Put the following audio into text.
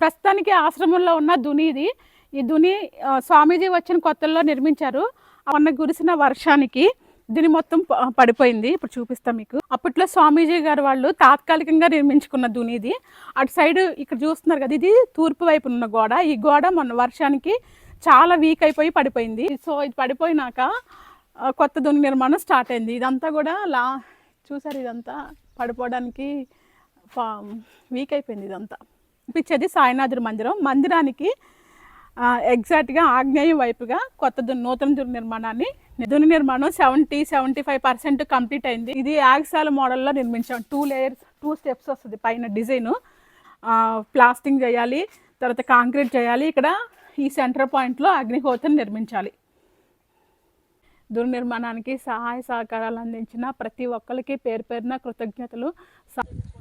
ప్రస్తుతానికి ఆశ్రమంలో ఉన్న దుని ఇది. ఈ దుని స్వామీజీ వచ్చిన కొత్తల్లో నిర్మించారు. మొన్న కురిసిన వర్షానికి దీని మొత్తం పడిపోయింది. ఇప్పుడు చూపిస్తాం మీకు. అప్పట్లో స్వామీజీ గారు వాళ్ళు తాత్కాలికంగా నిర్మించుకున్న దుని ఇది. అటు సైడ్ ఇక్కడ చూస్తున్నారు కదా ఇది తూర్పు వైపు ఉన్న గోడ. ఈ గోడ మొన్న వర్షానికి చాలా వీక్ అయిపోయి పడిపోయింది. సో ఇది పడిపోయినాక కొత్త దుని నిర్మాణం స్టార్ట్ అయింది. ఇదంతా కూడా లా చూసారు ఇదంతా? పడిపోవడానికి వీక్ అయిపోయింది ఇదంతా. కనిపించేది సాయినాథుడి మందిరం. మందిరానికి ఎగ్జాక్ట్గా ఆగ్నేయం వైపుగా కొత్త నూతన దుర్నిర్మాణాన్ని దుని నిర్మాణం seventy seventy five percent complete అయింది. ఇది యాగశాల మోడల్లో నిర్మించాం. టూ లేయర్స్ టూ స్టెప్స్ వస్తుంది పైన డిజైన్. ప్లాస్టింగ్ చేయాలి తర్వాత కాంక్రీట్ చేయాలి. ఇక్కడ ఈ సెంటర్ పాయింట్లో అగ్నిహోత్రం నిర్మించాలి. దుర్ నిర్మాణానికి సహాయ సహకారాలు అందించిన ప్రతి ఒక్కరికి పేరు పేరున కృతజ్ఞతలు. స-